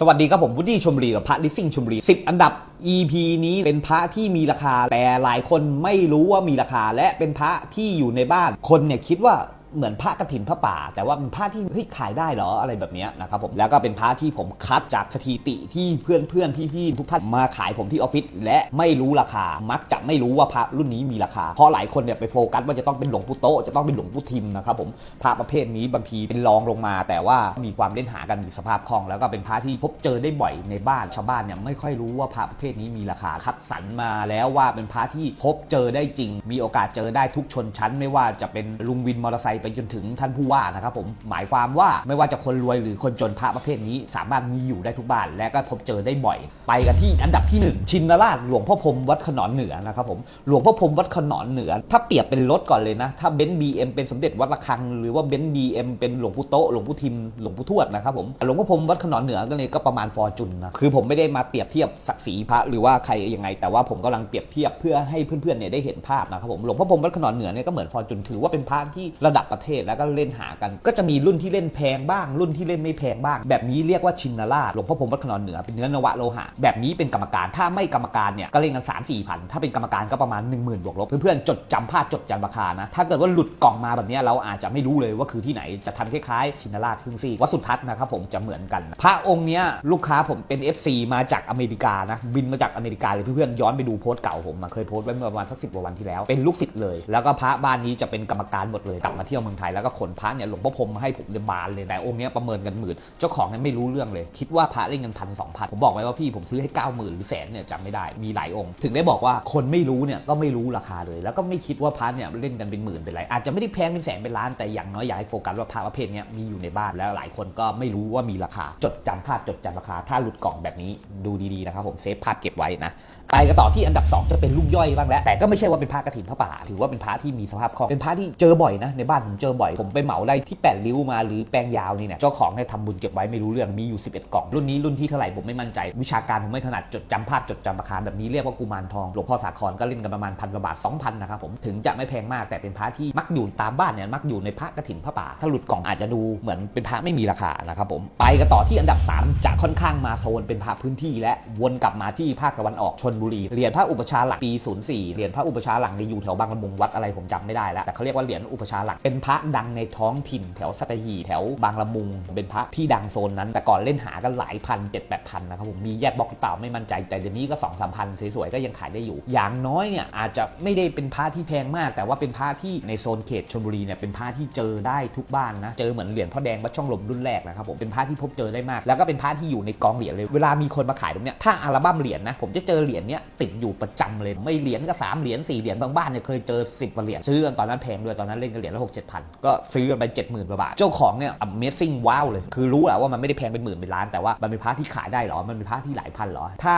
สวัสดีครับผมวุฒิชมบุรีกับพระลิสซิ่งชมบุรี 10 อันดับ EP นี้เป็นพระที่มีราคา แต่หลายคนไม่รู้ว่ามีราคาและเป็นพระที่อยู่ในบ้าน คนเนี่ยคิดว่า เหมือนพระกระถินพระป่า แต่ว่าเป็นพระที่เฮ้ยขายได้เหรออะไรแบบนี้นะครับผมแล้วก็เป็นพระที่ผมคัดจากสถิติที่เพื่อนเพื่อนๆพี่ๆทุกท่านมาขายผมที่ออฟฟิศและไม่รู้ราคา มักจะไม่รู้ว่าพระรุ่นนี้มีราคา เพราะหลายคนเนี่ยไปโฟกัสว่าจะต้องเป็นหลวงปู่โตจะต้องเป็นหลวงปู่ทิมนะครับผมพระประเภทนี้บางทีเป็นรองลงมา แต่ว่ามีความเล่นหากันสภาพคล่อง แล้วก็เป็นพระที่พบเจอได้บ่อยในบ้านชาวบ้านเนี่ยไม่ค่อยรู้ว่าพระประเภทนี้มีราคาคัดสรรมาแล้วว่าเป็นพระที่พบเจอได้จริง มีโอกาสเจอได้ทุกชนชั้น ไม่ว่าจะเป็นลุงวินมอเตอร์ไซค์ไปจนถึงท่านผู้ว่านะครับผมหมายความว่าไม่ว่าจะคนรวยหรือคนจนพระประเภทนี้ สามารถมีอยู่ได้ทุกบ้าน และก็พบเจอได้บ่อย ไปกันที่อันดับที่หนึ่งชินราชหลวงพ่อพรมวัดขนอนเหนือนะครับผมหลวงพ่อพรมวัดขนอนเหนือ ถ้าเปรียบเป็นรถก่อนเลยนะ ถ้าเบนซ์บีเอ็มเป็นสมเด็จวัดระฆัง หรือว่าเบนซ์บีเอ็มเป็นหลวงปู่โตหลวงปู่ทิมหลวงปู่ทวดนะครับผมหลวงพ่อพรมวัดขนอนเหนือก็เลยก็ประมาณฟอร์จุนนะคือผมไม่ได้มาเปรียบเทียบศักดิ์ศรีพระหรือว่าใครยังไง แต่ว่าผมกำลังเปรียบเทียบเพื่อให้เพื่อนๆเนี่ยได้เห็นภาพนะครับผมหลวงพ่อพรมวัดขนอนเหนือเนี่ยก็เหมือนฟอร์จุนถือว่าเป็นพระที่ระดับประเทศแล้วก็เล่นหากัน ก็จะมีรุ่นที่เล่นแพงบ้าง รุ่นที่เล่นไม่แพงบ้าง แบบนี้เรียกว่าชินราชหลวงพ่อพรมวัดขนอนเหนือเป็นเนื้อนวะโลหะ แบบนี้เป็นกรรมการถ้าไม่กรรมการเนี่ยก็เล่นกัน3 4มสี่พันถ้าเป็นกรรมการก็ประมาณ 1 0,000บวกลบเพื่อนๆจดจำภาพจดจำราคานะถ้าเกิดว่าหลุดกล่องมาแบบนี้เราอาจจะไม่รู้เลยว่าคือที่ไหนจะทำคล้ายๆชินราชครึ่งซี่วัดสุทัศน์นะครับผมจะเหมือนกัน พระองค์เนี้ยลูกค้าผมเป็น FC มาจากอเมริกานะบินมาจากอเมริกาเลยเพื่อนๆย้อนไปดูโพสต์เก่าผมมาเคยโพสต์ไว้เมื่อประมาณสักสิบกว่าวันที่แล้วเป็นลูกศิษย์เลย แล้วก็พระบ้านนี้จะเป็นกรรมการหมดเลยกลับมาเที่ยวเมืองไทยแล้วก็ขนพระเนี่ยหลวงพ่อพรมมาให้ผมในยบานเลยแต่องค์นี้ประเมินกันหมื่นเจ้าของเนี่ยไม่รู้เรื่องเลย คิดว่าพระเล่นกันพันสองพันผมบอกไว้ว่าพี่ผมซื้อให้เก้าหมื่นหรือแสนเนี่ยจำไม่ได้มีหลายองค์ ถึงได้บอกว่าคนไม่รู้เนี่ยก็ไม่รู้ราคาเลย แล้วก็ไม่คิดว่าพระเนี่ยเล่นกันเป็นหมื่นเป็นไรอาจจะไม่ได้แพงเป็นแสนเป็นล้านแต่อย่างน้อยอยากให้โฟกัสว่าพระประเภทเนี้ยมีอยู่ในบ้านแล้วหลายคนก็ไม่รู้ว่ามีราคา จดจำภาพจดจำราคา ถ้าหลุดกล่องแบบนี้ดูดีๆนะครับผมเซฟภาพเก็บไว้นะไปกันต่อที่อันดับ 2 จะเป็นลูกย่อยบ้างแล้วแต่ก็ไม่ใช่ว่าเป็นพระกระถินพระป่าถือว่าเป็นพระที่มีสภาพคล่องเป็นพระที่เจอบ่อยนะในบ้านผมเจอบ่อย ผมไปเหมาได้ที่8ริ้วมาหรือแปลงยาวนี่เนี่ยเจ้าของเนี่ยทำบุญเก็บไว้ไม่รู้เรื่องมีอยู่ 11 กล่อง รุ่นนี้รุ่นที่เท่าไหร่ผมไม่มั่นใจ วิชาการผมไม่ถนัดจดจำภาพจดจำราคาแบบนี้เรียกว่ากุมารทองหลวงพ่อสาครก็เล่นกันประมาณพันกว่าบาท2,000นะครับผมถึงจะไม่แพงมากแต่เป็นพระที่มักอยู่ตามบ้านเนี่ยมักอยู่ในพระกระถิ่นพระป่าถ้าหลุดกล่องอาจจะดูเหมือนเป็นพระไม่มีราคานะครับผมไปกันต่อที่อันดับ 3 จะค่อนข้างมาโซนเป็นพระพื้นที่ และวนกลับมาที่ภาคตะวันออกชนบุรีเหรียญพระอุปชาหลักปี 04เหรียญพระอุปชาหลักในอยู่แถวบางละมุงวัดอะไรผมจำไม่ได้แล้วแต่เขาเรียกว่าเหรียญอุปชาหลักเป็นนพระดังในท้องถิ่นแถวสัตหีบแถวบางละมุง เป็นพระที่ดังโซนนั้น แต่ก่อนเล่นหากันหลายพันเจ็ดแปดพันนะครับผมมีแยกบล็อกหรือเปล่าไม่มั่นใจ แต่เดี๋ยวนี้ก็สองสามพันสวยๆก็ยังขายได้อยู่ อย่างน้อยเนี่ยอาจจะไม่ได้เป็นพระที่แพงมาก แต่ว่าเป็นพระที่ในโซนเขตชลบุรีเนี่ยเป็นพระที่เจอได้ทุกบ้านนะเจอเหมือนเหรียญพ่อแดงวัดช่องลมรุ่นแรกนะครับผมเป็นพระที่พบเจอได้มาก แล้วก็เป็นพระที่อยู่ในกองเหรียญเลยเวลามีคนมาขายตรงเนี้ยถ้าอัลบั้มเหรียญนะผมจะเจอเหรียญเนี้ยติดอยู่ประจำเลยไม่เหรียญก็สามเหรียญสี่เหรียญบางบ้านเนี่ยเคยเจอสิบกว่าเหรียญซื้อกันตอนนั้นแพงด้วยตอนนั้นเล่นกันเหรียญละหกเจ็ดพันก็ซื้อกันไปเจ็ดหมื่นกว่าบาท เจ้าของเนี่ย Amazing ว้าวเลย คือรู้แหละว่ามันไม่ได้แพงเป็นหมื่นเป็นล้าน แต่ว่ามันเป็นพระที่ขายได้เหรอ มันเป็นพระที่หลายพันเหรอ ถ้า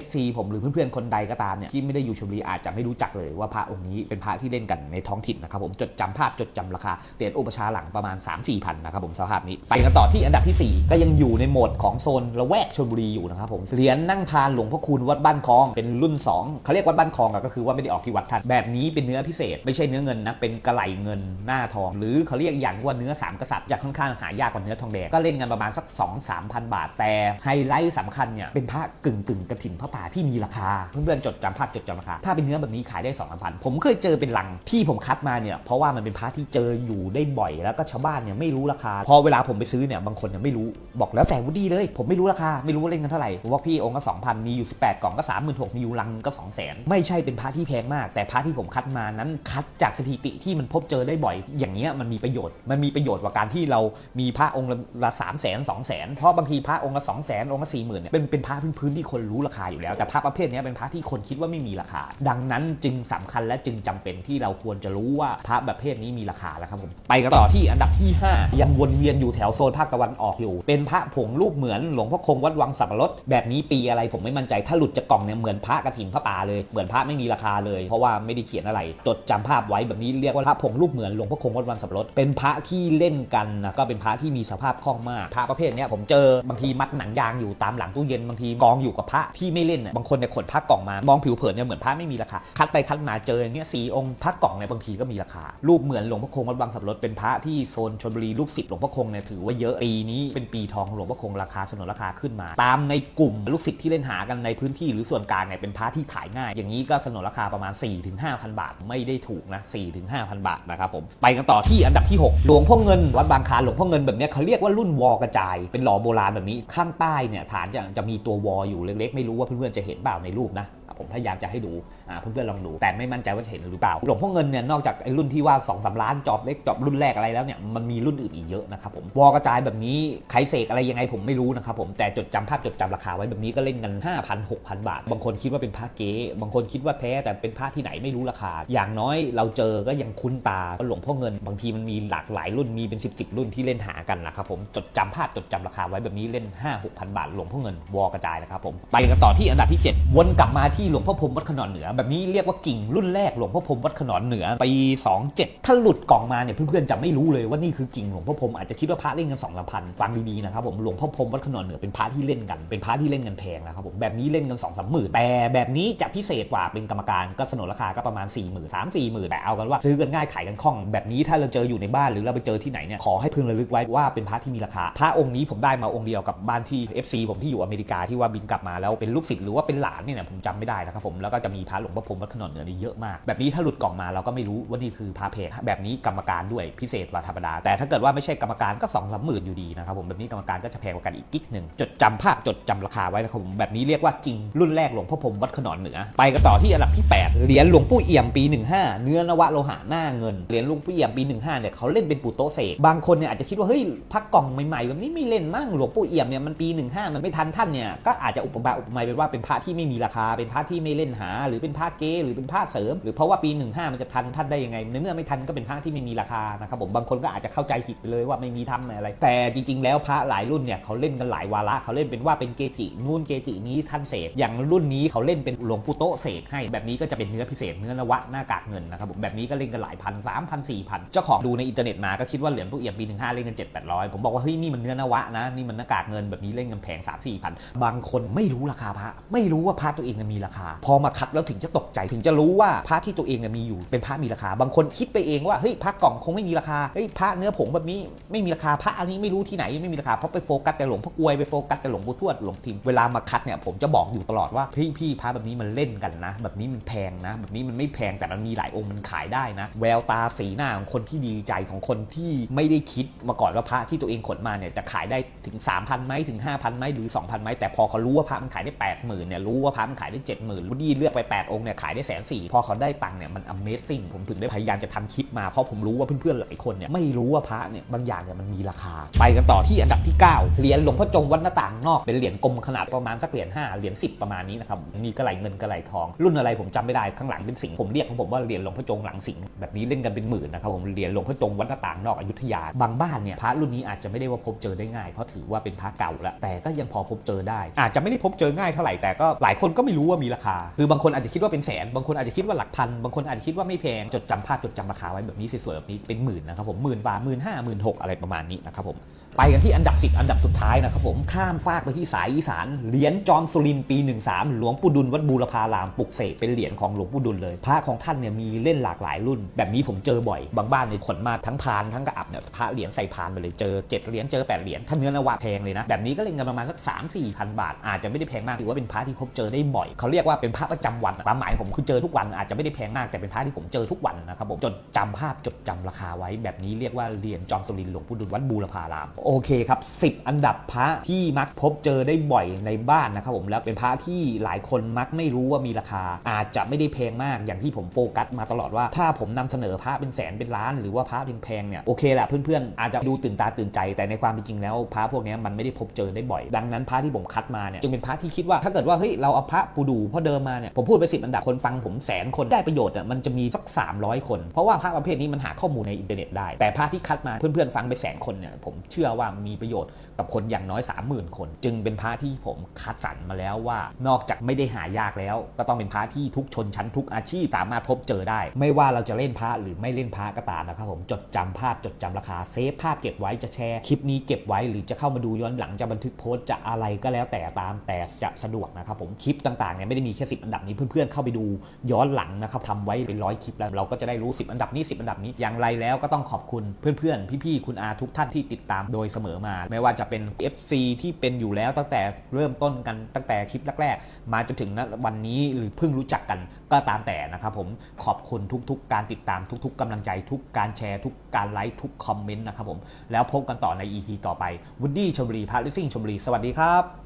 FC ผมหรือเพื่อนๆ คนใดก็ตามเนี่ยที่ไม่ได้อยู่ชลบุรีอาจจะไม่รู้จักเลยว่าพระองค์นี้เป็นพระที่เล่นกันในท้องถิ่นนะครับผมจดจำภาพจดจำราคาเหรียญอุปชาหลังประมาณ 3 4พันนะครับผมสภาพนี้ไปกันต่อที่อันดับทีสี่ 4 ก็ยังอยู่ในโหมดของโซนละแวกชลบุรีอยู่นะครับผมเหรียญนั่งพานหลวงพ่อคูณวัดบ้านคลองเป็นรุ่น 2เขาเรียกวัดบ้านคลองก็คือว่าไม่ได้ออกที่วัดท่านแบบนี้เป็นเนื้อพิเศษ ไม่ใช่เนื้อเงินนะเป็นกระไหลเงินหน้าทอง หรือเขาเรียกอย่างว่าเนื้อสามกษัตริย์จะค่อนข้างหายากกว่าเนื้อทองแดงก็เล่นกันประมาณสัก2 3 0 0 0 บาท แต่ไฮไลท์สำคัญเนี่ยเป็นพระกึ่งกึ่งกระถิ่นพระป่าที่มีราคา เพื่อนๆจดจำภาพจดจำราคาถ้าเป็นเนื้อแบบนี้ขายได้2 0 0 0ผมเคยเจอเป็นลังที่ผมคัดมาเนี่ยเพราะว่ามันเป็นพระที่เจออยู่ได้บ่อย แล้วก็ชาวบ้านเนี่ยไม่รู้ราคา พอเวลาผมไปซื้อเนี่ยบางคนเนี่ยไม่รู้บอกแล้วแต่วุดีเลย ผมไม่รู้ราคาไม่รู้ว่าเล่นกันเท่าไหร่ผมว่าพี่องค์ก็2,000มีอยู่18กล่องก็36,000มีอยู่ลังก็2 0 0 0 0ไม่ใช่เป็นพระที่แพงมาก แต่พระที่ผมคัดมานั้นคัดจากสถิติที่มันพบเจอได้บ่อยอย่างเงี้ยมันมีประโยชน์ มันมีประโยชน์กว่าการที่เรามีพระองค์ละสามแสนสองแสนเพราะบางทีพระองค์ละสองแสนองค์ละสี่หมื่นเนี่ยเป็นเป็นพระพื้นๆที่คนรู้ราคาอยู่แล้ว แต่พระประเภทนี้เป็นพระที่คนคิดว่าไม่มีราคา ดังนั้นจึงสำคัญและจึงจำเป็นที่เราควรจะรู้ว่าพระประเภทนี้มีราคาแล้วครับผมไปกันต่อที่อันดับที่ 5 ยังวนเวียนอยู่แถวโซนภาคตะวันออกอยู่ เป็นพระผงรูปเหมือนหลวงพ่อคงวัดวังสับปะรดแบบนี้ปีอะไรผมไม่มั่นใจถ้าหลุดจากกล่องเนี่ยเหมือนพระกระถิ่นพระป่าเลยเหมือนพระไม่มีราคาเลย เพราะว่าไม่ได้เขียนอะไร จดจำภาพไว้แบบนี้เรียกว่าพระผงรูปเหมือนหลวงพ่อคงงวัดวันสับปะรดเป็นพระที่เล่นกันนะก็เป็นพระที่มีสภาพคล่องมากพระประเภทเนี้ยผมเจอบางทีมัดหนังยางอยู่ตามหลังตู้เย็นบางทีกองอยู่กับพระที่ไม่เล่นน่ะบางคนเนี่ยขนพระกล่องมามองผิวเผินเนี่ยเหมือนพระไม่มีราคาคัดไปคัดมาเจออย่างเงี้ยสีองค์พระกล่องเนี่ยบางทีก็มีราคา รูปเหมือนหลวงพ่อคงวัดบางสับปะรดเป็นพระที่โซนชลบุรีลูกศิษย์หลวงพ่อคงเนี่ยถือว่าเยอะปีนี้เป็นปีทองหลวงพ่อคงราคาสนนราคาขึ้นมา ตามในกลุ่มลูกศิษย์ที่เล่นหากันในพื้นที่หรือส่วนกลางเนี่ยเป็นพระที่ขายง่าย อย่างนี้ก็สนนราคาประมาณ 4-5,000 บาท ไม่ได้ถูกนะ4-5,000 บาทนะครับผมไปกันต่อที่อันดับที่ 6 หลวงพ่อเงิน วัดบางคลานหลวงพ่อเงินแบบนี้เขาเรียกว่ารุ่นวอกระจาย เป็นหล่อโบราณแบบนี้ข้างใต้เนี่ยฐานจะจะมีตัววออยู่เล็กๆ ไม่รู้ว่าเพื่อนๆจะเห็นเปล่าในรูปนะ ผมพยายามจะให้ดูเพื่อนๆลองดู แต่ไม่มั่นใจว่าจะเห็นหรือเปล่า หลวงพ่อเงินเนี่ยนอกจากไอ้รุ่นที่ว่า2อสล้านจอบเล็กจอบรุ่นแรกอะไรแล้วเนี่ยมันมีรุ่นอื่นอีกเยอะนะครับผมวอกระจายแบบนี้ใครเสกอะไรยังไงผมไม่รู้นะครับผมแต่จดจำภาพจดจำราคาไว้แบบนี้ก็เล่นกัน 5,000 6,000 บาท บางคนคิดว่าเป็นผ้าเก๊บางคนคิดว่าแท้แต่เป็นผ้าที่ไหนไม่รู้ราคา อย่างน้อยเราเจอก็ยังคุ้นตาหลวงพ่อเงิน บางทีมันมีหลากหลายรุ่นมีเป็น10 10รุ่นที่เล่นหากันนะครับผมจดจำภาพจดจำราคาไว้แบบนี้เล่น 5 6,000 บาทหลวงพ่อเงินวอกระจายนะครับผมไปกันต่อที่อันดับที่ 7 วนกลับมาทหลวงพ่อพรมวัดขนอนเหนือ แบบนี้เรียกว่ากิ่งรุ่นแรกหลวงพ่อพรมวัดขนอนเหนือปี27ถ้าหลุดกล่องมาเนี่ยเพื่อนๆจะไม่รู้เลยว่านี่คือกิ่งหลวงพ่อพรมอาจจะคิดว่าพระเล่นกันสองสามพันฟังดีๆนะครับผมหลวงพ่อพรมวัดขนอนเหนือเป็นพระที่เล่นกันเป็นพระที่เล่นกันแพงนะครับผมแบบนี้เล่นกัน2องสามหมื่นแต่แบบนี้จะพิเศษกว่าเป็นกรรมการก็สนนราคาก็ประมาณ4ี่หมื่นสามสี่หมื่นแต่เอากันว่าซื้อกันง่ายขายกันคล่อง แบบนี้ถ้าเราเจออยู่ในบ้านหรือเราไปเจอที่ไหนเนี่ยขอให้พึงระลึกไว้ว่าเป็นพระที่มีราคาพระองค์นี้ผมได้มาองค์เดียวกับบ้านที่ FC ผมที่อยู่อเมริกาที่ว่าบินกลับมาแล้วเป็นลูกศิษย์หรือว่าเป็นหลานเนี่ยผมจำไม่ได้นะครับผมแล้วก็จะมีพระหลวงพ่อพรหมวัดขนนเหนือนี่เยอะมาก แบบนี้ถ้าหลุดกล่องมาเราก็ไม่รู้ว่านี่คือพระเพจแบบนี้กรรมการด้วยพิเศษกว่าธรรมดา แต่ถ้าเกิดว่าไม่ใช่กรรมการก็สองสามหมื่นอยู่ดีนะครับผมแบบนี้กรรมการก็จะแพงกว่ากันอีกกิ๊กหนึ่งจดจำภาพจดจำราคาไว้นะครับผมแบบนี้เรียกว่าจริงรุ่นแรกหลวงพ่อพรมวัดขนอนเหนือ ไปกันต่อที่อันดับที่ 8 เหรียญหลวงปู่เอี่ยมปี 15 เนื้อนวะโลหะหน้าเงินเหรียญหลวงปู่เอี่ยมปี 15เนี่ยเขาเล่นเป็นปู่โตเสกบางคนเนี่ยอาจจะคิดว่าเฮ้ยพักกล่องใหม่ๆแบบนี้ไม่เล่นมั่งหลวงปู่เอี่ยมเนี่ยมันปี 15 มันไม่ทันท่านเนี่ยก็อาจจะอุปมาอุปไมยเป็นว่าเป็นพระที่ไม่มีราคาเป็นพระที่ไม่เล่นหา หรือเป็นพระเก๊หรือเป็นพระเสริม หรือเพราะว่าปี 15 มันจะทันท่านได้ยังไงในเมื่อไม่ทันก็เป็นพระที่ไม่มีราคานะครับผมบางคนก็อาจจะเข้าใจผิดไปเลยว่าไม่มีทำอะไร แต่จริง ๆ แล้วพระหลายรุ่นเนี่ยเขาเล่นกันหลายวาระเขาเล่นเป็นว่าเป็นเกจินู่นเกจินี้ท่านเสกอย่างรุ่นนี้เขาเล่นเป็นหลวงปู่โตเสกให้แบบนี้ก็จะเป็นเนื้อพิเศษเนื้อนวะหน้ากากเงินนะครับผมแบบนี้ก็เล่นกันหลายพันสามพันสี่พันเจ้าของดูในอินเทอร์เน็ตมาก็คิดว่าเหรียญผู้เอี่ยมปีหนึ่งห้าเล่นกันเจ็ดแปดร้อยผมบอกว่าเฮ้ยนี่มันเนื้อนวะนะนี่มันหน้ากากเงินแบบนี้เล่นกันแพงสามสี่พันบางคนไม่รู้ราคาพระไม่รู้ว่าพระตัวเองมีราคา พอมาคัดแล้วถึงจะตกใจถึงจะรู้ว่าพระที่ตัวเองมีอยู่เป็นพระมีราคา บางคนคิดไปเองว่าเฮ้ยพระกล่องคงไม่มีราคาเฮ้ยพระเนื้อผงแบบนี้ไม่มีราคาพระอันนี้ไม่รู้ที่ไหนไม่มีราคาเพราะไปโฟกัสแต่หลวงพ่อกลวยไปโฟกัสแต่หลวงปู่ทวดหลวงทิมเวลามาคัดเนี่ยผมจะบอกอยู่ตลอดว่าพี่พี่พระแบบนี้มันเล่นกันนะ แบบนี้มันแพงนะ แบบนี้มันไม่แพงแต่มันมีหลายองค์มันขายได้นะ แววตาสีหน้าของคนที่ดีใจของคนที่ไม่ได้คิดมาก่อนว่าพระที่ตัวเองขนมาเนี่ยจะขายได้ถึง 3,000ไหมถึง 5,000ไหมหรือ 2,000ไหมแต่พอเขารู้ว่าพระมันขายได้ 80,000เนี่ยรู้ว่าพระมันขายได้70,000วุดี้เลือกไป 8 องค์เนี่ยขายได้แสนสี่พอเขาได้ตังค์เนี่ยมัน Amazing ผมถึงได้พยายามจะทำคลิปมา เพราะผมรู้ว่าเพื่อนๆหลายคนเนี่ยไม่รู้ว่าพระเนี่ยบางอย่างเนี่ยมันมีราคา ไปกันต่อที่อันดับที่ 9 เหรียญหลวงพ่อจงวัดหน้าต่างนอกเป็นเหรียญกลมขนาดประมาณสักเหรียญ5เหรียญ10 ประมาณนี้นะครับมีกระไหลเงินกระไหลทอง รุ่นอะไรผมจำไม่ได้ข้างหลังเป็นสิงห์ผมเรียกของผมว่าเหรียญหลวงพ่อจงหลังสิงห์แบบนี้เล่นกันเป็นหมื่นนะครับผมเหรียญหลวงพ่อจงวัดหน้าต่างนอกอยุธยาบางบ้านเนี่ยพระรุ่นนี้อาจจะไม่ได้ว่าพบเจอได้ง่ายเพราะถือว่าเป็นพระเก่าแล้วแต่ก็ยังพอพบเจอได้ อาจจะไม่ได้พบเจอง่ายเท่าไหร่แต่ก็หลายคนก็ไม่รู้ว่ามีราคา คือบางคนอาจจะคิดว่าเป็นแสน บางคนอาจจะคิดว่าหลักพัน บางคนอาจจะคิดว่าไม่แพง จดจำภาพจดจำราคาไว้แบบนี้สวยๆแบบนี้เป็นหมื่นนะครับผมหมื่นบาทหมื่นห้าหมื่นหกอะไรประมาณนี้นะครับผม ไปกันที่อันดับ 10 อันดับสุดท้ายนะครับผมข้ามฟากไปที่สายอีสานเหรียญจอมสุรินปี 13 หลวงปู่ดุลวัดบูรพารามปลุกเสกเป็นเหรียญของหลวงปู่ดุลเลยพระของท่านเนี่ยมีเล่นหลากหลายรุ่น แบบนี้ผมเจอบ่อยบางบ้านเนี่ยขนมาทั้งพานทั้งกระอับเนี่ยพระเหรียญใส่พานไปเลยเจอ7เหรียญเจอ8เหรียญถ้าเนื้อนวะแพงเลยนะแบบนี้ก็เล่นกันประมาณสักสามสี่พันบาท อาจจะไม่ได้แพงมากถือว่าเป็นพระที่พบเจอได้บ่อยเขาเรียกว่าเป็นพระประจำวันความหมายผมคือเจอทุกวันอาจจะไม่ได้แพงมากแต่เป็นพระที่ผมเจอทุกวันนะครับผมจดจำภาพจดจำราคาไว้แบบนี้เรียกว่าเหรียญจอมสุรินหลวงปู่ดุลวัดบูรพารามโอเคครับ 10 อันดับพระที่มักพบเจอได้บ่อยในบ้านนะครับผมแล้วเป็นพระที่หลายคนมักไม่รู้ว่ามีราคา อาจจะไม่ได้แพงมากอย่างที่ผมโฟกัสมาตลอดว่า ถ้าผมนำเสนอพระเป็นแสนเป็นล้านหรือว่าพระแพงๆเนี่ยโอเคแหละเพื่อนๆอาจจะดูตื่นตาตื่นใจแต่ในความเป็นจริงแล้วพระพวกนี้มันไม่ได้พบเจอได้บ่อย ดังนั้นพระที่ผมคัดมาเนี่ยจึงเป็นพระที่คิดว่าถ้าเกิดว่าเฮ้ยเราเอาพระปูดูพ่อเดิมมาเนี่ยผมพูดไปสิบอันดับคนฟังผมแสนคนได้ประโยชน์อะมันจะมีสัก 300 คน เพราะว่าพระประเภทนี้มันหาข้อมูลในอินเทอร์เน็ตได้แต่พระที่คัดมาเพื่อนๆฟังไปแสนคนเนี่ยผมเชื่อว่ามีประโยชน์กับคนอย่างน้อย 30,000 คน จึงเป็นพระที่ผมคัดสรรมาแล้วว่า นอกจากไม่ได้หายากแล้ว ก็ต้องเป็นพระที่ทุกชนชั้นทุกอาชีพสามารถพบเจอได้ ไม่ว่าเราจะเล่นพระหรือไม่เล่นพระก็ตามนะครับผมจดจำภาพจดจำราคาเซฟภาพเก็บไว้จะแชร์คลิปนี้เก็บไว้หรือจะเข้ามาดูย้อนหลังจะบันทึกโพสต์จะอะไรก็แล้วแต่ตามแต่จะสะดวกนะครับผมคลิปต่างๆเนี่ยไม่ได้มีแค่10อันดับนี้เพื่อนๆเข้าไปดูย้อนหลังนะครับทำไว้เป็นร้อยคลิปแล้วเราก็จะได้รู้ 10 อันดับนี้ 10 อันดับนี้อย่างไรแล้วก็ต้องขอบคุณเพื่อนๆพี่ๆคุณอาทุกท่านที่ติดตามโดยเสมอมา ไม่ว่าจะเป็น FC ที่เป็นอยู่แล้วตั้งแต่เริ่มต้นกันตั้งแต่คลิปแรกๆ มาจนถึงณวันนี้หรือเพิ่งรู้จักกันก็ตามแต่นะครับผมขอบคุณทุกๆ การติดตามทุก ๆกำลังใจ ทุกการแชร์ทุกการไลค์ทุกคอมเมนต์นะครับผมแล้วพบกันต่อใน EP ต่อไปวุดดี้ชมบุรีพาลิซิ่งชมบุรีสวัสดีครับ